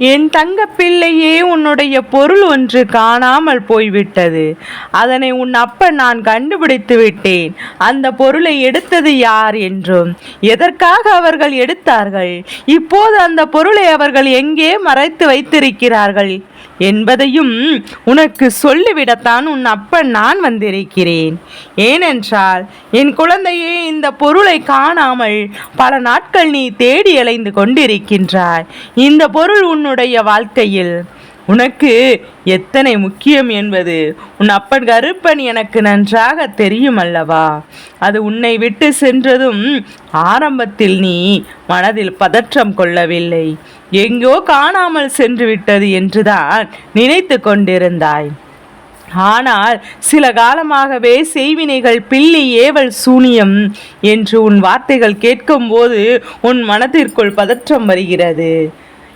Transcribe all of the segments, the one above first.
என் தங்க பிள்ளையே உன்னுடைய பொருள் ஒன்று காணாமல் போய்விட்டது. அதனை உன் அப்பன் நான் கண்டுபிடித்து விட்டேன். அந்த பொருளை எடுத்தது யார் என்றும். எதற்காக அவர்கள் எடுத்தார்கள்? இப்போது அந்த பொருளை அவர்கள் எங்கே மறைத்து வைத்திருக்கிறார்கள்? என்பதையும் உனக்கு சொல்லிவிடத்தான் உன் அப்பன் நான் வந்திருக்கிறேன். ஏனென்றால் என் குழந்தையே இந்த பொருளை காணாமல் பல நாட்கள் நீ தேடி அலைந்து கொண்டிருக்கின்றாய். இந்த பொருள் உன்னுடைய வாழ்க்கையில் உனக்கு எத்தனை முக்கியம் என்பது உன் அப்பன் கருப்பன் எனக்கு நன்றாக தெரியும் அல்லவா? அது உன்னை விட்டு சென்றதும் ஆரம்பத்தில் நீ மனதில் பதற்றம் கொள்ளவில்லை. எங்கோ காணாமல் சென்று விட்டது என்றுதான் நினைத்து கொண்டிருந்தாய். ஆனால் சில காலமாகவே செய்வினைகள் பில்லி ஏவல் சூனியம் என்று உன் வார்த்தைகள் கேட்கும்போது உன் மனத்திற்குள் பதற்றம் வருகிறது.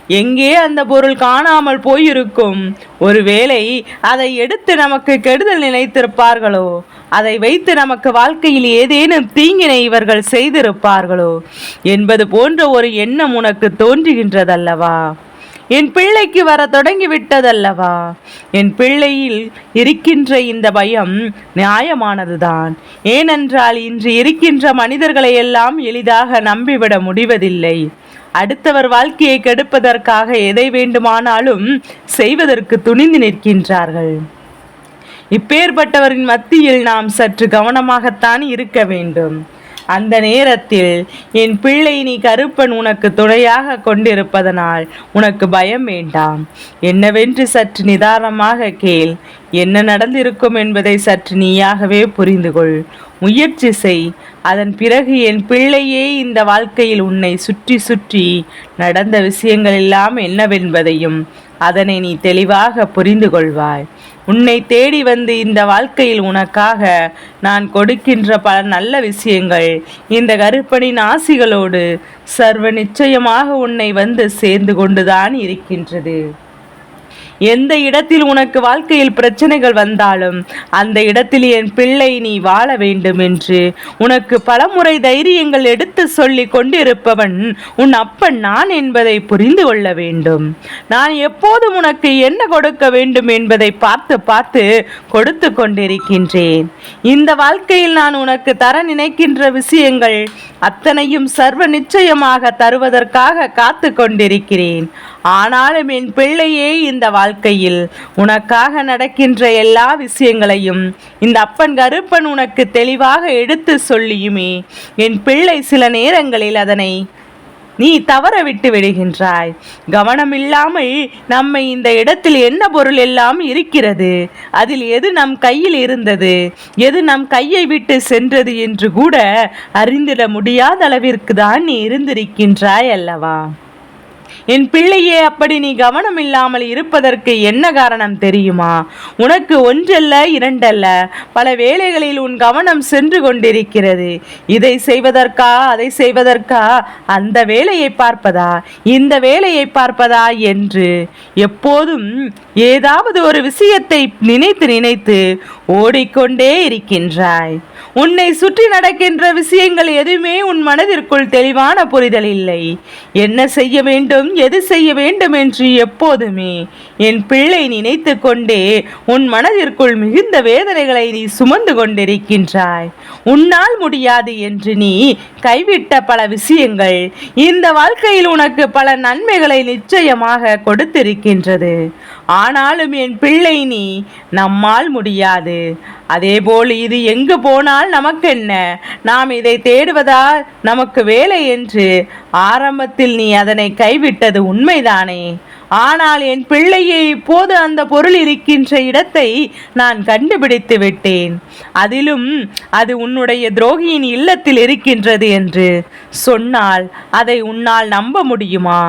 எங்கே அந்த பொருள் காணாமல் போயிருக்கும்? ஒருவேளை அதை எடுத்து நமக்கு கெடுதல் நினைத்திருப்பார்களோ? அதை வைத்து நமக்கு வாழ்க்கையில் ஏதேனும் தீங்கினை இவர்கள் செய்திருப்பார்களோ? என்பது போன்ற ஒரு எண்ணம் உனக்கு தோன்றுகின்றதல்லவா? என் பிள்ளைக்கு வர தொடங்கி விட்டதல்லவா என் பிள்ளையில் இருக்கின்ற இந்த பயம் நியாயமானதுதான். ஏனென்றால் இன்று இருக்கின்ற மனிதர்களை எல்லாம் எளிதாக நம்பிவிட முடிவதில்லை. அடுத்தவர் வாழ்க்கையை கெடுப்பதற்காக எதை வேண்டுமானாலும் செய்வதற்கு துணிந்து நிற்கின்றார்கள். இப்பேற்பட்டவரின் மத்தியில் நாம் சற்று கவனமாகத்தான் இருக்க வேண்டும். அந்த நேரத்தில் என் பிள்ளை நீ கருப்பன் உனக்கு துணையாக கொண்டிருப்பதனால் உனக்கு பயம் வேண்டாம். என்னவென்று சற்று நிதானமாக கேள். என்ன நடந்திருக்கும் என்பதை சற்று நீயாகவே புரிந்து கொள் முயற்சி செய். அதன் பிறகு என் பிள்ளையே இந்த வாழ்க்கையில் உன்னை சுற்றி சுற்றி நடந்த விஷயங்கள் எல்லாம் என்னவென்பதையும் அதனை நீ தெளிவாக புரிந்து கொள்வாய் உன்னை தேடி வந்து இந்த வாழ்க்கையில் உனக்காக நான் கொடுக்கின்ற பல நல்ல விஷயங்கள். இந்த கருப்பனின் ஆசிகளோடு சர்வ நிச்சயமாக உன்னை வந்து சேர்ந்து கொண்டுதான் இருக்கின்றது. எந்த இடத்தில் உனக்கு வாழ்க்கையில் பிரச்சனைகள் வந்தாலும் அந்த இடத்தில் என் பிள்ளை நீ வாழ வேண்டும் என்று உனக்கு பலமுறை தைரியங்கள் எடுத்து சொல்லி கொண்டிருப்பவன் உன் அப்பன் நான் என்பதை புரிந்து கொள்ள வேண்டும். நான் எப்போதும் உனக்கு என்ன கொடுக்க வேண்டும் என்பதை பார்த்து பார்த்து கொடுத்து கொண்டிருக்கின்றேன். இந்த வாழ்க்கையில் நான் உனக்கு தர நினைக்கின்ற விஷயங்கள் அத்தனையும் சர்வ நிச்சயமாக தருவதற்காக காத்து கொண்டிருக்கிறேன். ஆனாலும் என் பிள்ளையே இந்த வாழ்க்கையில் உனக்காக நடக்கின்ற எல்லா விஷயங்களையும் இந்த அப்பன் கருப்பன் உனக்கு தெளிவாக எடுத்து சொல்லியுமே. என் பிள்ளை சில நேரங்களில் அதனை நீ தவற விட்டு விடுகின்றாய். கவனமில்லாமல் நம்மை இந்த இடத்தில் என்ன பொருள் எல்லாம் இருக்கிறது? அதில் எது நம் கையில் இருந்தது? எது நம் கையை விட்டு சென்றது என்று கூட அறிந்திட முடியாத அளவிற்கு தான் நீ இருந்திருக்கின்றாய் அல்லவா? என் பிள்ளையே அப்படி நீ கவனம் இல்லாமல் இருப்பதற்கு என்ன காரணம் தெரியுமா? உனக்கு ஒன்றல்ல இரண்டல்ல. பல வேலைகளில் உன் கவனம் சென்று கொண்டிருக்கிறது. இதை செய்வதற்கா அதை செய்வதற்கா? அந்த வேலையை பார்ப்பதா? இந்த வேலையை பார்ப்பதா என்று. எப்போதும் ஏதாவது ஒரு விஷயத்தை நினைத்து நினைத்து ஓடிக்கொண்டே இருக்கின்றாய். உன்னை சுற்றி நடக்கின்ற விஷயங்கள் எதுவுமே உன் மனதிற்குள் தெளிவான புரிதல் இல்லை. என்ன செய்ய வேண்டும் எது செய்ய வேண்டும் என்று எப்போதுமே என் பிள்ளை நினைத்து கொண்டே உன் மனதிற்குள் மிகுந்த வேதனைகளை நீ சுமந்து கொண்டிருக்கின்றாய். உன்னால் முடியாது என்று நீ கைவிட்ட பல விஷயங்கள். இந்த வாழ்க்கையில் உனக்கு பல நன்மைகளை நிச்சயமாக கொடுத்திருக்கின்றது. ஆனாலும் என் பிள்ளை நீ நம்மால் முடியாது. அதேபோல் இது எங்கு போனால் நமக்கென்ன? நாம் இதை தேடுவதால் நமக்கு வேலை என்று? ஆரம்பத்தில் நீ அதனை கைவிட்டது உண்மைதானே? ஆனால் என் பிள்ளையை இப்போது அந்த பொருள் இருக்கின்ற இடத்தை நான் கண்டுபிடித்து விட்டேன். அதிலும் அது உன்னுடைய துரோகியின் இல்லத்தில் இருக்கின்றது என்று சொன்னால் அதை உன்னால் நம்ப முடியுமா?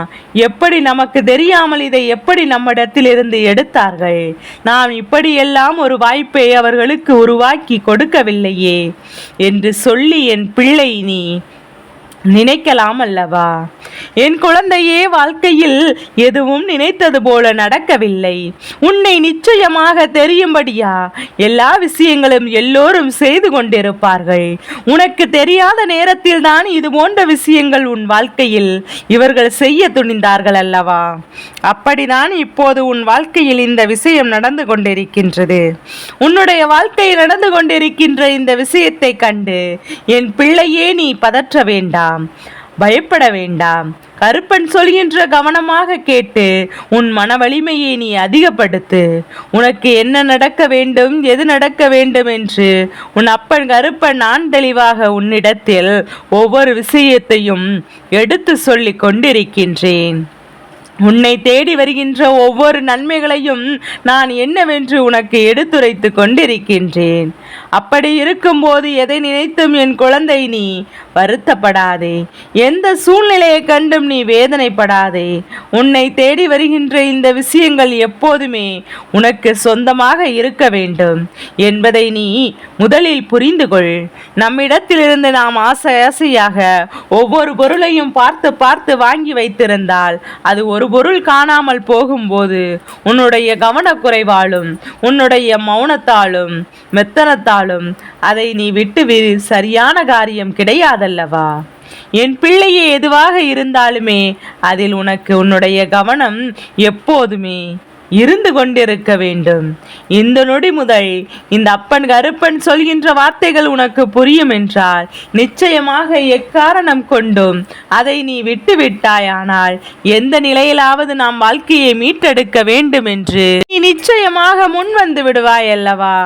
எப்படி நமக்கு தெரியாமல் இதை எப்படி நம்மிடத்திலிருந்து எடுத்தார்கள்? நாம் இப்படியெல்லாம் ஒரு வாய்ப்பை அவர்களுக்கு உருவாக்கி கொடுக்கவில்லையே என்று சொல்லி என் பிள்ளை நீ நினைக்கலாம் அல்லவா என் குழந்தையே வாழ்க்கையில் எதுவும் நினைத்தது போல நடக்கவில்லை. உன்னை நிச்சயமாக தெரியும்படியா? எல்லா விஷயங்களும் எல்லோரும் செய்து கொண்டிருப்பார்கள். உனக்கு தெரியாத நேரத்தில் தான் இது போன்ற விஷயங்கள் உன் வாழ்க்கையில் இவர்கள் செய்ய துணிந்தார்கள் அல்லவா? அப்படிதான் இப்போது உன் வாழ்க்கையில் இந்த விஷயம் நடந்து கொண்டிருக்கின்றது. உன்னுடைய வாழ்க்கையில் நடந்து கொண்டிருக்கின்ற இந்த விஷயத்தை கண்டு என் பிள்ளையே நீ பதற்ற வேண்டாம். பயப்பட வேண்டாம். கருப்பன் சொல்கின்ற கவனமாக கேட்டு உன் மன வலிமையை நீ அதிகப்படுத்து. உனக்கு என்ன நடக்க வேண்டும் எது நடக்க வேண்டும் என்று உன் அப்பன் கருப்பன் நான் தெளிவாக உன்னிடத்தில் ஒவ்வொரு விஷயத்தையும் எடுத்து சொல்லிக் கொண்டிருக்கின்றேன். உன்னை தேடி வருகின்ற ஒவ்வொரு நன்மைகளையும் நான் என்னவென்று உனக்கு எடுத்துரைத்து கொண்டிருக்கின்றேன். அப்படி இருக்கும்போது எதை நினைத்தும் என் குழந்தை நீ வருத்தப்படாதே. எந்த சூழ்நிலையை கண்டும் நீ வேதனைப்படாதே. உன்னை தேடி வருகின்ற இந்த விஷயங்கள் எப்போதுமே உனக்கு சொந்தமாக இருக்க வேண்டும் என்பதை நீ முதலில் புரிந்து கொள். நம்மிடத்திலிருந்து நாம் ஆசை ஆசையாக ஒவ்வொரு பொருளையும் பார்த்து பார்த்து வாங்கி வைத்திருந்தால் அது ஒரு பொருள் காணாமல் போகும்போது உன்னுடைய கவனக்குறைவாலும் உன்னுடைய மௌனத்தாலும் மெத்தனத்தாலும் அதை நீ விட்டு விடு சரியான காரியம் கிடையாதல்லவா? என் பிள்ளையே எதுவாக இருந்தாலுமே அதில் உனக்கு உன்னுடைய கவனம் எப்போதுமே இருந்து கொண்டிருக்க வேண்டும். இந்த நொடி முதல் இந்த அப்பன் கருப்பன் சொல்கின்ற வார்த்தைகள் உனக்கு புரியும் என்றால் நிச்சயமாக எக்காரணம் கொண்டும் அதை நீ விட்டுவிட்டாயானால் எந்த நிலையிலாவது நாம் வாழ்க்கையை மீட்டெடுக்க வேண்டும் என்று நீ நிச்சயமாக முன் வந்து விடுவாய் அல்லவா?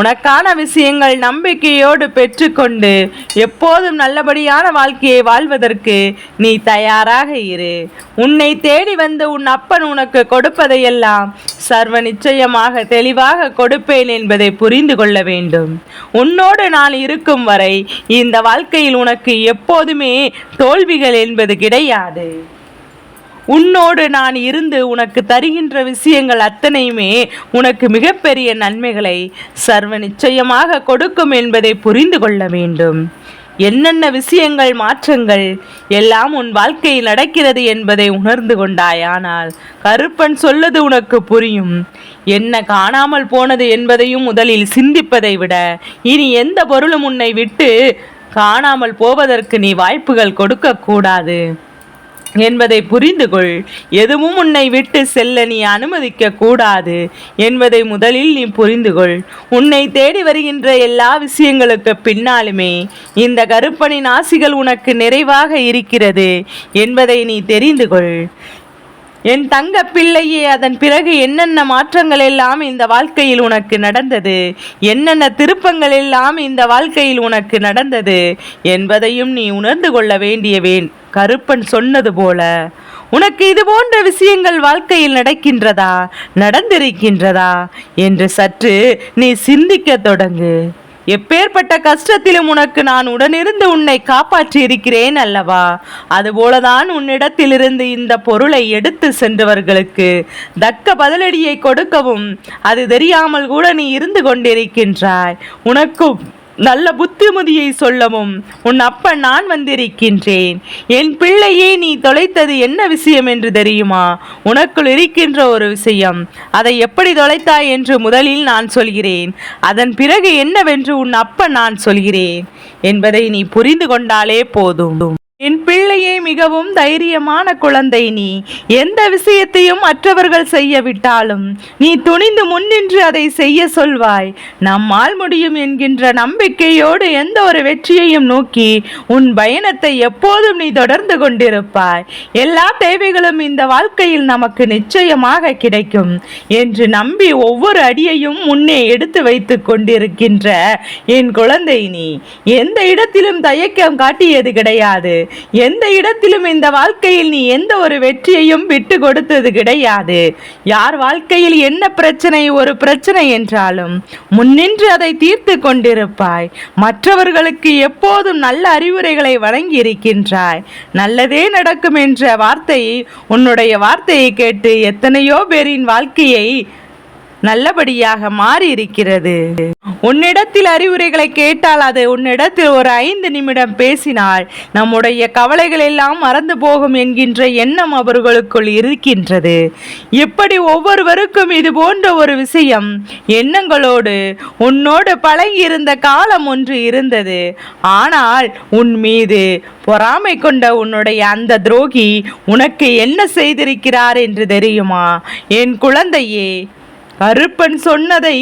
உனக்கான விஷயங்கள் நம்பிக்கையோடு பெற்றுக்கொண்டு எப்போதும் நல்லபடியான வாழ்க்கையை வாழ்வதற்கு நீ தயாராக இரு. உன்னை தேடி வந்து உன் அப்பன் உனக்கு கொடுப்பதையெல்லாம் சர்வ நிச்சயமாக தெளிவாக கொடுப்பேன் என்பதை புரிந்து கொள்ள வேண்டும். உன்னோடு நான் இருக்கும் வரை இந்த வாழ்க்கையில் உனக்கு எப்போதுமே தோல்விகள் என்பது கிடையாது. உன்னோடு நான் இருந்து உனக்கு தருகின்ற விஷயங்கள் அத்தனையுமே உனக்கு மிகப்பெரிய நன்மைகளை சர்வ நிச்சயமாக கொடுக்கும் என்பதை புரிந்து கொள்ள வேண்டும். என்னென்ன விஷயங்கள் மாற்றங்கள் எல்லாம் உன் வாழ்க்கையில் நடக்கிறது என்பதை உணர்ந்து கொண்டாயானால் கருப்பன் சொல்லது உனக்கு புரியும். என்ன காணாமல் போனது என்பதையும் முதலில் சிந்திப்பதை விட இனி எந்த பொருளும் உன்னை விட்டு காணாமல் போவதற்கு நீ வாய்ப்புகள் கொடுக்கக்கூடாது. என்பதை புரிந்து கொள் எதுவும் உன்னை விட்டு செல்ல நீ அனுமதிக்க கூடாது என்பதை முதலில் நீ புரிந்து கொள் உன்னை தேடி வருகின்ற எல்லா விஷயங்களுக்கு பின்னாலுமே இந்த கருப்பனின் ஆசிகள் உனக்கு நிறைவாக இருக்கிறது என்பதை நீ தெரிந்து கொள் என் தங்க பிள்ளையே அதன் பிறகு என்னென்ன மாற்றங்கள் எல்லாம் இந்த வாழ்க்கையில் உனக்கு நடந்தது? என்னென்ன திருப்பங்கள் எல்லாம் இந்த வாழ்க்கையில் உனக்கு நடந்தது? என்பதையும் நீ உணர்ந்து கொள்ள வேண்டிய வேண் கருப்பன் சொன்னது போல. உனக்கு இது போன்ற விஷயங்கள் வாழ்க்கையில் நடக்கின்றதா? நடந்திருக்கின்றதா? என்று சற்று நீ சிந்திக்க தொடங்கு. எப்பேற்பட்ட கஷ்டத்திலும் உனக்கு நான் உடனிருந்து உன்னை காப்பாற்றி இருக்கிறேன் அல்லவா? அதுபோலதான் உன்னிடத்திலிருந்து இந்த பொருளை எடுத்து சென்றவர்களுக்கு தக்க பதிலடியை கொடுக்கவும் அது தெரியாமல் கூட நீ இருந்து கொண்டிருக்கின்றாய். உனக்கும் நல்ல புத்திமதியை சொல்லவும் உன் அப்பன் நான் வந்திருக்கின்றேன். என் பிள்ளையே நீ தொலைத்தது என்ன விஷயம் என்று தெரியுமா? உனக்குள் இருக்கின்ற ஒரு விஷயம். அதை எப்படி தொலைத்தாய் என்று முதலில் நான் சொல்கிறேன். அதன் பிறகு என்னவென்று உன் அப்பன் நான் சொல்கிறேன். என்பதை நீ புரிந்து கொண்டாலே போதும். என் பிள்ளையே மிகவும் தைரியமான குழந்தை நீ. எந்த விஷயத்தையும் மற்றவர்கள் செய்ய விட்டாலும் நீ துணிந்து முன்னின்று அதை செய்ய சொல்வாய். நம்மால் முடியும் என்கின்ற நம்பிக்கையோடு எந்த ஒரு வெற்றியையும் நோக்கி உன் பயணத்தை எப்போதும் நீ தொடர்ந்து கொண்டிருப்பாய். எல்லா தேவைகளும் இந்த வாழ்க்கையில் நமக்கு நிச்சயமாக கிடைக்கும் என்று நம்பி ஒவ்வொரு அடியையும் முன்னே எடுத்து வைத்து கொண்டிருக்கின்ற என் குழந்தை நீ. எந்த இடத்திலும் தயக்கம் காட்டியது கிடையாது. எந்த இடத்திலும் இந்த வாழ்க்கையில் நீ எந்த ஒரு வெற்றியையும் விட்டு கொடுத்தது கிடையாது. யார் வாழ்க்கையில் என்ன பிரச்சனை ஒரு பிரச்சனை என்றாலும் முன்னின்று அதை தீர்த்து கொண்டிருப்பாய். மற்றவர்களுக்கு எப்போதும் நல்ல அறிவுரைகளை வழங்கி இருக்கின்றாய் நல்லதே நடக்கும் என்ற வார்த்தையை உன்னுடைய வார்த்தையை கேட்டு எத்தனையோ பேரின் வாழ்க்கையை நல்லபடியாக மாறி இருக்கிறது உன்னிடத்தில் அறிவுரைகளை கேட்டால் அது உன்னிடத்தில் ஒரு ஐந்து நிமிடம் பேசினால் நம்முடைய கவலைகள் எல்லாம் மறந்து போகும் என்கின்ற எண்ணம் அவர்களுக்குள் இருக்கின்றது. இப்படி ஒவ்வொருவருக்கும் இது போன்ற ஒரு விஷயம் எண்ணங்களோடு உன்னோடு பழகி இருந்த காலம் ஒன்று இருந்தது. ஆனால் உன் மீது பொறாமை கொண்ட உன்னுடைய அந்த துரோகி உனக்கு என்ன செய்திருக்கிறார் என்று தெரியுமா? என் குழந்தையே கருப்பன் சொன்னதை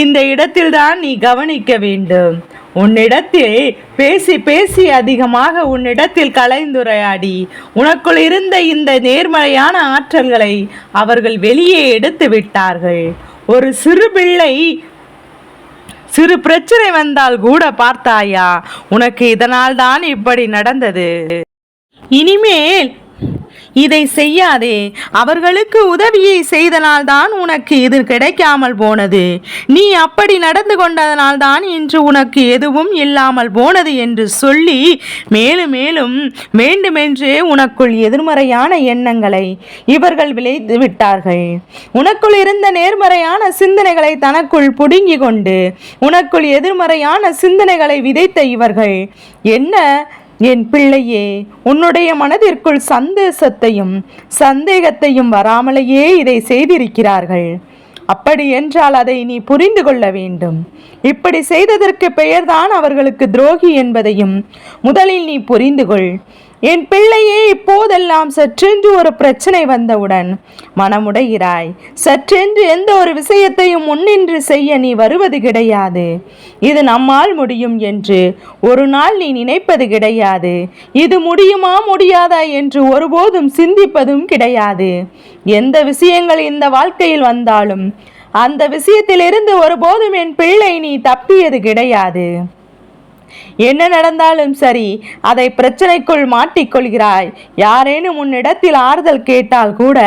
இந்த இடத்தில்தான் நீ கவனிக்க வேண்டும். உன்னிடத்தில் பேசி பேசி அதிகமாக உன்னிடத்தில் கலைந்துரையாடி. உனக்குள் இருந்த இந்த நேர்மறையான ஆற்றல்களை அவர்கள் வெளியே எடுத்து விட்டார்கள். ஒரு சிறு பிள்ளை சிறு பிரச்சனை வந்தால் கூட பார்த்தாயா? உனக்கு இதனால் தான் இப்படி நடந்தது. இனிமேல் இதை செய்யாதே. அவர்களுக்கு உதவியை செய்தனால்தான் உனக்கு இது கிடைக்காமல் போனது. நீ அப்படி நடந்து கொண்டதனால்தான் இன்று உனக்கு எதுவும் இல்லாமல் போனது என்று சொல்லி மேலும் மேலும் வேண்டுமென்றே உனக்குள் எதிர்மறையான எண்ணங்களை இவர்கள் விளைத்து விட்டார்கள். உனக்குள் இருந்த நேர்மறையான சிந்தனைகளை தனக்குள் புடுங்கி கொண்டு உனக்குள் எதிர்மறையான சிந்தனைகளை விதைத்த இவர்கள். என்ன? என் பிள்ளையே உன்னுடைய மனதிற்குள் சந்தேசத்தையும் சந்தேகத்தையும் வராமலேயே இதை செய்திருக்கிறார்கள். அப்படி என்றால் அதை நீ புரிந்து கொள்ள வேண்டும். இப்படி செய்ததற்கு பெயர்தான் அவர்களுக்கு துரோகி என்பதையும் முதலில் நீ புரிந்து கொள். என் பிள்ளையே இப்போதெல்லாம் சற்றென்று ஒரு பிரச்சனை வந்தவுடன் மனமுடைகிறாய். சற்றென்று எந்த ஒரு விஷயத்தையும் முன்னின்று செய்ய நீ வருவது கிடையாது. இது நம்மால் முடியும் என்று ஒரு நாள் நீ நினைப்பது கிடையாது. இது முடியுமா முடியாதா என்று ஒருபோதும் சிந்திப்பதும் கிடையாது. எந்த விஷயங்கள் இந்த வாழ்க்கையில் வந்தாலும் அந்த விஷயத்திலிருந்து ஒருபோதும் என் பிள்ளை நீ தப்பியது கிடையாது. என்ன நடந்தாலும் சரி அதை பிரச்சனைக்குள் மாட்டிக்கொள்கிறாய். யாரேனும் உன்னிடத்தில் ஆறுதல் கேட்டால் கூட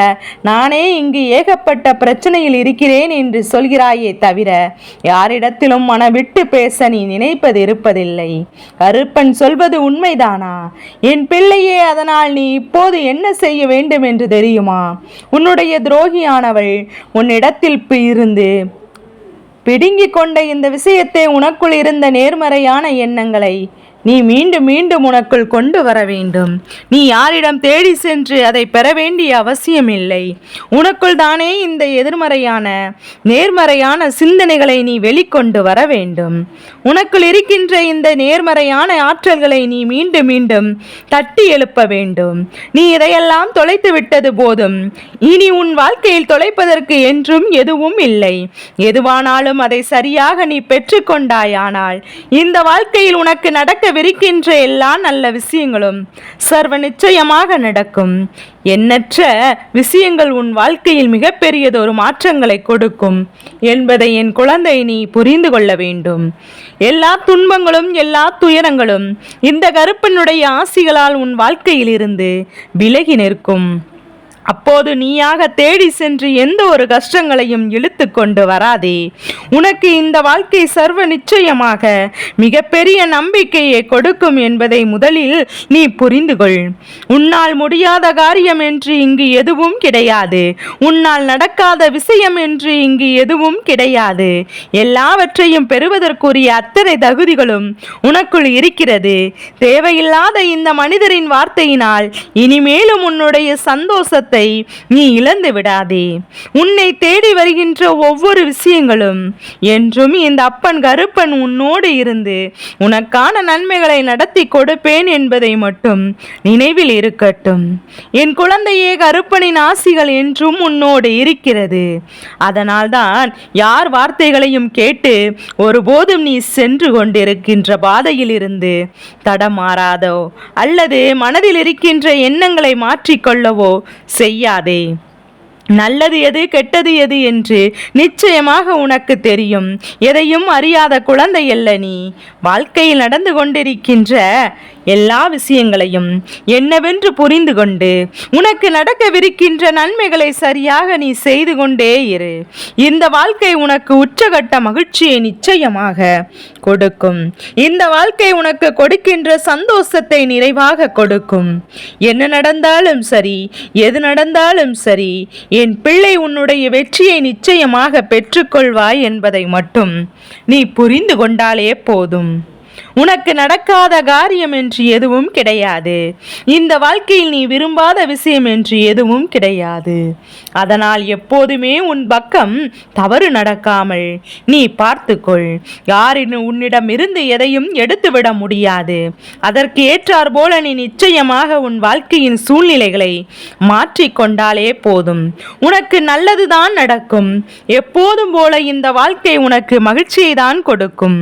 நானே இங்கு ஏகப்பட்ட பிரச்சனையில் இருக்கிறேன் என்று சொல்கிறாயே தவிர யாரிடத்திலும் மனவிட்டு பேச நீ நினைப்பது இருப்பதில்லை. கருப்பன் சொல்வது உண்மைதானா? என் பிள்ளையே அதனால் நீ இப்போது என்ன செய்ய வேண்டும் என்று தெரியுமா? உன்னுடைய துரோகியானவள் உன்னிடத்தில் இருந்து பிடுங்கிக் கொண்ட இந்த விஷயத்தை உனக்குள் இருந்த நேர்மறையான எண்ணங்களை நீ மீண்டும் மீண்டும் உனக்குள் கொண்டு வர வேண்டும். நீ யாரிடம் தேடி சென்று அதை பெற வேண்டிய அவசியமில்லை. உனக்குள் தானே இந்த எதிர்மறையான நேர்மறையான சிந்தனைகளை நீ வெளிக்கொண்டு வர வேண்டும். உனக்குள் இருக்கின்ற இந்த நேர்மறையான ஆற்றல்களை நீ மீண்டும் மீண்டும் தட்டி எழுப்ப வேண்டும். நீ இதையெல்லாம் தொலைத்து விட்டது போதும். இனி உன் வாழ்க்கையில் தொலைப்பதற்கு என்றும் எதுவும் இல்லை. எதுவானாலும் அதை சரியாக நீ பெற்றுக்கொண்டாயானால் இந்த வாழ்க்கையில் உனக்கு நடக்க வெறிக்கின்ற எல்லா நல்ல விஷயங்களும் சர்வ நிச்சயமாக நடக்கும். எண்ணற்ற விஷயங்கள் உன் வாழ்க்கையில் மிகப்பெரியதொரு மாற்றங்களை கொடுக்கும் என்பதை என் குழந்தை நீ புரிந்து கொள்ள வேண்டும். எல்லா துன்பங்களும் எல்லா துயரங்களும் இந்த கருப்பனுடைய ஆசிகளால் உன் வாழ்க்கையில் இருந்து விலகி நிற்கும். அப்போது நீயாக தேடி சென்று எந்த ஒரு கஷ்டங்களையும் இழுத்து கொண்டு வராதே. உனக்கு இந்த வாழ்க்கை சர்வ நிச்சயமாக மிகப்பெரிய நம்பிக்கையை கொடுக்கும் என்பதை முதலில் நீ புரிந்து கொள் உன்னால் முடியாத காரியம் என்று இங்கு எதுவும் கிடையாது. உன்னால் நடக்காத விஷயம் என்று இங்கு எதுவும் கிடையாது. எல்லாவற்றையும் பெறுவதற்குரிய அத்தனை தகுதிகளும் உனக்குள் இருக்கிறது. தேவையில்லாத இந்த மனிதரின் வார்த்தையினால் இனிமேலும் உன்னுடைய சந்தோஷத்தை கவனத்தை நீ இழந்து விடாதே. உன்னை தேடி வருகின்ற ஒவ்வொரு விஷயங்களும் என்றும் இந்த அப்பன் கருப்பன் உன்னோடு இருந்து உனக்கான நன்மைகளை நடத்தி கொடுப்பேன் என்பதை மட்டும் நினைவில் இருக்கட்டும். என் குழந்தையே கருப்பனின் ஆசிகள் என்றும் உன்னோடு இருக்கிறது. அதனால்தான் யார் வார்த்தைகளையும் கேட்டு ஒருபோதும் நீ சென்று கொண்டிருக்கின்ற பாதையில் இருந்து தடமாறாதோ அல்லது மனதில் இருக்கின்ற எண்ணங்களை மாற்றிக்கொள்ளவோ செய்யாதே. நல்லது எது கெட்டது எது என்று நிச்சயமாக உனக்கு தெரியும். எதையும் அறியாத குழந்தை அல்ல நீ. வாழ்க்கையில் நடந்து கொண்டிருக்கின்ற எல்லா விஷயங்களையும் என்னவென்று புரிந்து கொண்டு உனக்கு நடக்கவிருக்கின்ற நன்மைகளை சரியாக நீ செய்து கொண்டே இரு. இந்த வாழ்க்கை உனக்கு உச்சகட்ட மகிழ்ச்சியை நிச்சயமாக கொடுக்கும். இந்த வாழ்க்கை உனக்கு கொடுக்கின்ற சந்தோஷத்தை நிறைவாக கொடுக்கும். என்ன நடந்தாலும் சரி எது நடந்தாலும் சரி என் பிள்ளை உன்னுடைய வெற்றியை நிச்சயமாக பெற்றுக்கொள்வாய் என்பதை மட்டும் நீ புரிந்து கொண்டாலே போதும். உனக்கு நடக்காத காரியம் என்று எதுவும் கிடையாது. இந்த வாழ்க்கையில் நீ விரும்பாத விஷயம் என்று எதுவும் கிடையாது. அதனால் எப்போதுமே உன் பக்கம் தவறு நடக்காமல் நீ பார்த்துக்கொள். யாரின் உன்னிடம் இருந்து எதையும் எடுத்துவிட முடியாது. அதற்கு ஏற்றார் போல நீ நிச்சயமாக உன் வாழ்க்கையின் சூழ்நிலைகளை மாற்றிக்கொண்டாலே போதும். உனக்கு நல்லதுதான் நடக்கும். எப்போதும் போல இந்த வாழ்க்கை உனக்கு மகிழ்ச்சியை தான் கொடுக்கும்.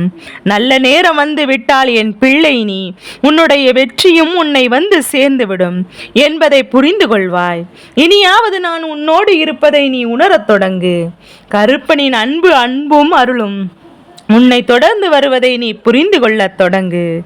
நல்ல நேரம் வந்து விட்டால் என் பிள்ளை நீ உன்னுடைய வெற்றியும் உன்னை வந்து சேர்ந்துவிடும் என்பதை புரிந்து கொள்வாய் இனியாவது நான் உன்னோடு இருப்பதை நீ உணரத் தொடங்கு. கருப்பனின் அன்பு அன்பும் அருளும். உன்னை தொடர்ந்து வருவதை நீ புரிந்து கொள்ளத் தொடங்கு.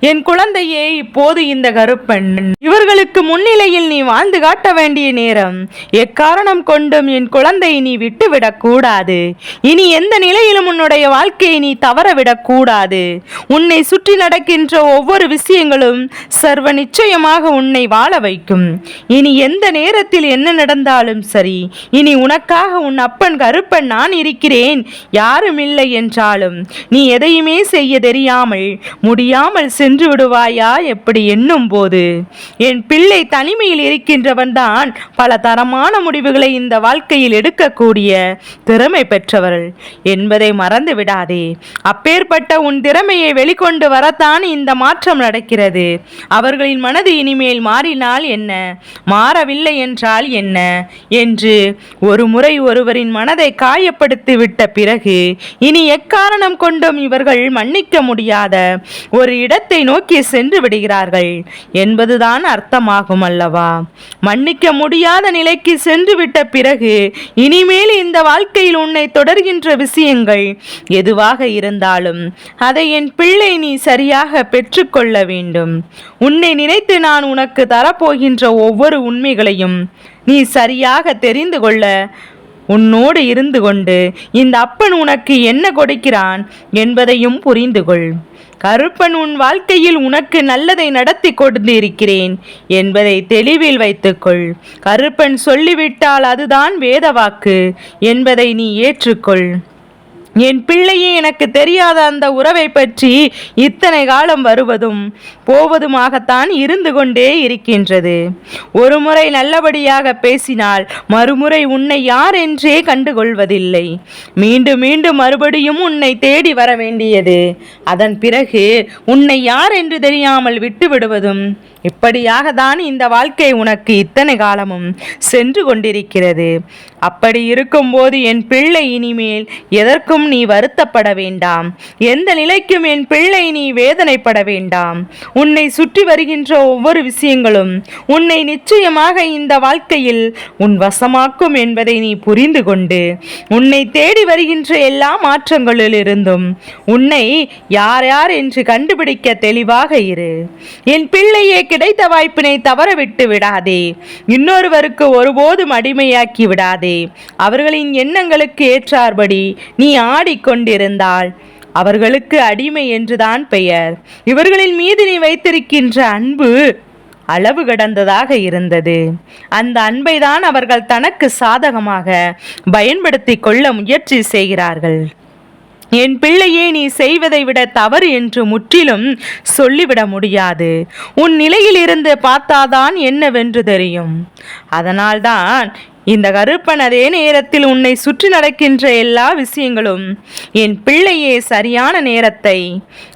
என் குழந்தையே இப்போது இந்த கருப்பன் இவர்களுக்கு முன்னிலையில் நீ வாழ்ந்து காட்ட வேண்டிய நேரம். எக்காரணம் கொண்டும் என் குழந்தை நீ விட்டுவிடக் கூடாது. இனி எந்த நிலையிலும் உன்னுடைய வாழ்க்கையை நீ தவறவிடக் கூடாது. உன்னை சுற்றி நடக்கின்ற ஒவ்வொரு விஷயங்களும் சர்வ நிச்சயமாக உன்னை வாழ வைக்கும். இனி எந்த நேரத்தில் என்ன நடந்தாலும் சரி இனி உனக்காக உன் அப்பன் கருப்பன் நான் இருக்கிறேன். யாரும் இல்லை என்றாலும் நீ எதையுமே செய்ய தெரியாமல் முடியாமல் சென்று விடுவாயா? எப்படி எண்ணும் போது என் பிள்ளை தனிமையில் இருக்கின்றவன் தான் பல தரமான முடிவுகளை இந்த வாழ்க்கையில் எடுக்கக்கூடிய திறமை பெற்றவர்கள் என்பதை மறந்து விடாதே. அப்பேற்பட்ட உன் திறமையை வெளிக்கொண்டு வரத்தான் இந்த மாற்றம் நடக்கிறது. அவர்களின் மனது இனிமேல் மாறினால் என்ன? மாறவில்லை என்றால் என்ன? என்று ஒரு முறை ஒருவரின் மனதை காயப்படுத்தி விட்ட பிறகு இனி எக்காரணம் கொண்டும் இவர்கள் மன்னிக்க முடியாத ஒரு இடத்தை நோக்கி சென்று விடுகிறார்கள். என்பதுதான் அர்த்தமாகும் அல்லவா? மன்னிக்க முடியாத நிலைக்கு சென்று விட்ட பிறகு இனிமேல் இந்த வாழ்க்கையில் உன்னை தொடர்கின்ற விஷயங்கள் எதுவாக இருந்தாலும் அதை என் பிள்ளை நீ சரியாக பெற்றுக்கொள்ள வேண்டும். உன்னை நினைத்து நான் உனக்கு தரப்போகின்ற ஒவ்வொரு உண்மைகளையும் நீ சரியாக தெரிந்து கொள்ள உன்னோடு இருந்து கொண்டு இந்த அப்பன் உனக்கு என்ன கொடுக்கிறான் என்பதையும் புரிந்து கொள் கருப்பன் உன் வாழ்க்கையில் உனக்கு நல்லதை நடத்தி கொடுத்து இருக்கிறேன் என்பதை தெளிவில் வைத்துக்கொள். கருப்பன் சொல்லிவிட்டால் அதுதான் வேதவாக்கு என்பதை நீ ஏற்றுக்கொள். என் பிள்ளையே எனக்கு தெரியாத அந்த உறவை பற்றி இத்தனை காலம் வருவதும் போவதுமாகத்தான் இருந்து கொண்டே இருக்கின்றது. ஒரு முறை நல்லபடியாக பேசினால் மறுமுறை உன்னை யார் என்றே கண்டுகொள்வதில்லை. மீண்டும் மீண்டும் மறுபடியும் உன்னை தேடி வர வேண்டியது அதன் பிறகு உன்னை யார் என்று தெரியாமல் விட்டுவிடுவதும் இப்படியாக தான் இந்த வாழ்க்கை உனக்கு இத்தனை காலமும் சென்று கொண்டிருக்கிறது. அப்படி இருக்கும்போது என் பிள்ளை இனிமேல் எதற்கும் நீ வருத்தப்பட வேண்டாம். எந்த நிலைக்கும் என் பிள்ளை நீ வேதனைப்பட வேண்டாம். உன்னை சுற்றி வருகின்ற ஒவ்வொரு விஷயங்களும் உன்னை நிச்சயமாக இந்த வாழ்க்கையில் உன் வசமாக்கும் என்பதை நீ புரிந்து கொண்டு உன்னை தேடி வருகின்ற எல்லா மாற்றங்களிலிருந்தும் உன்னை யார் யார் என்று கண்டுபிடிக்க தெளிவாக இரு. என் பிள்ளையை கிடைத்த வாய்ப்பினை தவறவிட்டு விடாதே. இன்னொருவருக்கு ஒருபோதும் அடிமையாக்கி விடாதே. அவர்களின் எண்ணங்களுக்கு ஏற்றார்படி நீ ஆடிக்கொண்டிருந்தாள். அவர்களுக்கு அடிமை என்றுதான் பெயர். இவர்களின் மீது நீ வைத்திருக்கின்ற அன்பு அளவு கடந்ததாக இருந்தது. அந்த அன்பை தான் அவர்கள் தனக்கு சாதகமாக பயன்படுத்தி கொள்ள முயற்சி செய்கிறார்கள். என் பிள்ளையே நீ செய்வதை விட தவறு என்று முற்றிலும் சொல்லிவிட முடியாது. உன் நிலையில் இருந்து பார்த்தாதான் என்னவென்று தெரியும். அதனால்தான் இந்த கருப்பன் அதே நேரத்தில் உன்னை சுற்றி நடக்கின்ற எல்லா விஷயங்களும் என் பிள்ளையே சரியான நேரத்தை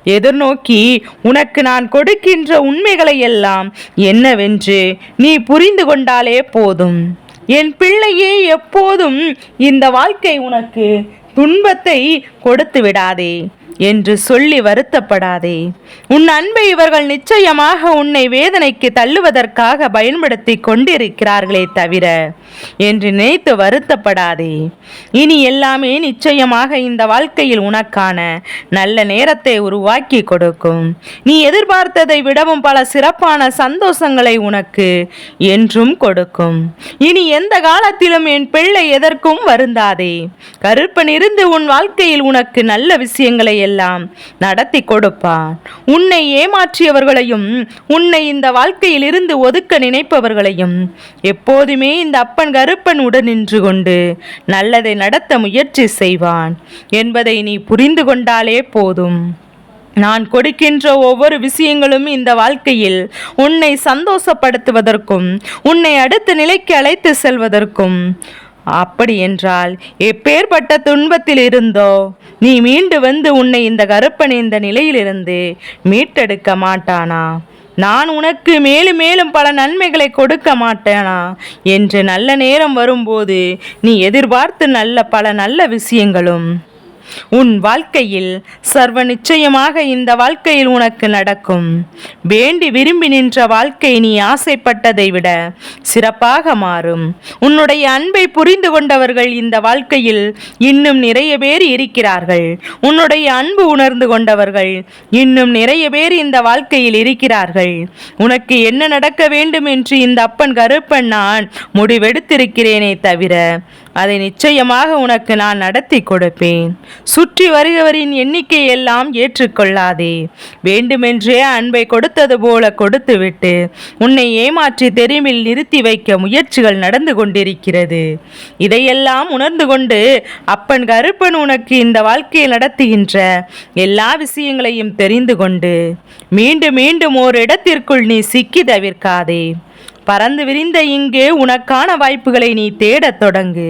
எதிர்நோக்கி உனக்கு நான் கொடுக்கின்ற உண்மைகளை எல்லாம் என்னவென்று நீ புரிந்து கொண்டாலே போதும். என் பிள்ளையே எப்போதும் இந்த வாழ்க்கை உனக்கு துன்பத்தை கொடுத்து விடாதே என்று சொல்லி வருத்தப்படாதே. உன் அன்பை இவர்கள் நிச்சயமாக உன்னை வேதனைக்கு தள்ளுவதற்காக பயன்படுத்தி கொண்டிருக்கிறார்களே தவிர என்று நினைத்து வருத்தப்படாதே. இனி எல்லாமே நிச்சயமாக இந்த வாழ்க்கையில் உனக்கான நல்ல நேரத்தை உருவாக்கி கொடுக்கும். நீ எதிர்பார்த்ததை விடவும் பல சிறப்பான சந்தோஷங்களை உனக்கு என்றும் கொடுக்கும். இனி எந்த காலத்திலும் என் பிள்ளை எதற்கும் வருந்தாதே. கருப்பன் இருந்து உன் வாழ்க்கையில் உனக்கு நல்ல விஷயங்களை எல்லாம் நடத்தி கொடுப்பான். உன்னை ஏமாற்றியவர்களையும் உன்னை இந்த வாழ்க்கையில் இருந்து ஒதுக்க நினைப்பவர்களையும் எப்போதுமே இந்த அப்பன் கருப்பன் உடன் நின்று கொண்டு நல்லதை நடத்த முயற்சி செய்வான். என்பதை நீ புரிந்து கொண்டாலே போதும். நான் கொடுக்கின்ற ஒவ்வொரு விஷயங்களும் இந்த வாழ்க்கையில் உன்னை சந்தோஷப்படுத்துவதற்கும் உன்னை அடுத்த நிலைக்கு அழைத்து செல்வதற்கும் அப்படி என்றால் எப்பேற்பட்ட துன்பத்தில் இருந்தோ நீ மீண்டு வந்து உன்னை இந்த கருப்பன் இந்த நிலையிலிருந்து மீட்டெடுக்க மாட்டானா? நான் உனக்கு மேலும் மேலும் பல நன்மைகளை கொடுக்க மாட்டேனா? என்று நல்ல நேரம் வரும்போது நீ எதிர்பார்த்து நல்ல பல நல்ல விஷயங்களும் உன் வாழ்க்கையில் சர்வ நிச்சயமாக இந்த வாழ்க்கையில் உனக்கு நடக்கும். வேண்டி விரும்பி நின்ற வாழ்க்கை நீ ஆசைப்பட்டதை விட சிறப்பாக மாறும். உன்னுடைய அன்பை புரிந்து கொண்டவர்கள் இந்த வாழ்க்கையில் இன்னும் நிறைய பேர் இருக்கிறார்கள். உன்னுடைய அன்பு உணர்ந்து கொண்டவர்கள் இன்னும் நிறைய பேர் இந்த வாழ்க்கையில் இருக்கிறார்கள். உனக்கு என்ன நடக்க வேண்டும் என்று இந்த அப்பன் கருப்பன் நான் முடிவெடுத்திருக்கிறேனே தவிர அதை நிச்சயமாக உனக்கு நான் நடத்தி கொடுப்பேன். சுற்றி வருகிறவரின் எண்ணிக்கை எல்லாம் ஏற்றுக்கொள்ளாதே. வேண்டுமென்றே அன்பை கொடுத்தது போல கொடுத்துவிட்டு உன்னை ஏமாற்றி தெருமில் நிறுத்தி வைக்க முயற்சிகள் நடந்து கொண்டிருக்கிறது. இதையெல்லாம் உணர்ந்து கொண்டு அப்பன் கருப்பன் உனக்கு இந்த வாழ்க்கையை நடத்துகின்ற எல்லா விஷயங்களையும் தெரிந்து கொண்டு மீண்டும் மீண்டும் ஓர் இடத்திற்குள் நீ சிக்கி தவிர்க்காதே. பறந்து விரிந்த இங்கே உனக்கான வாய்ப்புகளை நீ தேடத் தொடங்கு.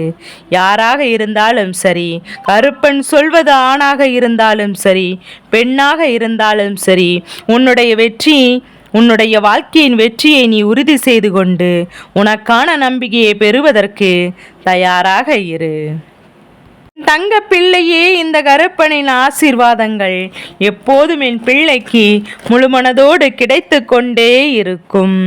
யாராக இருந்தாலும் சரி கருப்பன் சொல்வது ஆணாக இருந்தாலும் சரி பெண்ணாக இருந்தாலும் சரி உன்னுடைய வெற்றி உன்னுடைய வாழ்க்கையின் வெற்றியை நீ உறுதி செய்து கொண்டு உனக்கான நம்பிக்கையை பெறுவதற்கு தயாராக இரு. தங்க பிள்ளையே இந்த கருப்பனின் ஆசீர்வாதங்கள் எப்போதும் என் பிள்ளைக்கு முழுமனதோடு கிடைத்து கொண்டே இருக்கும்.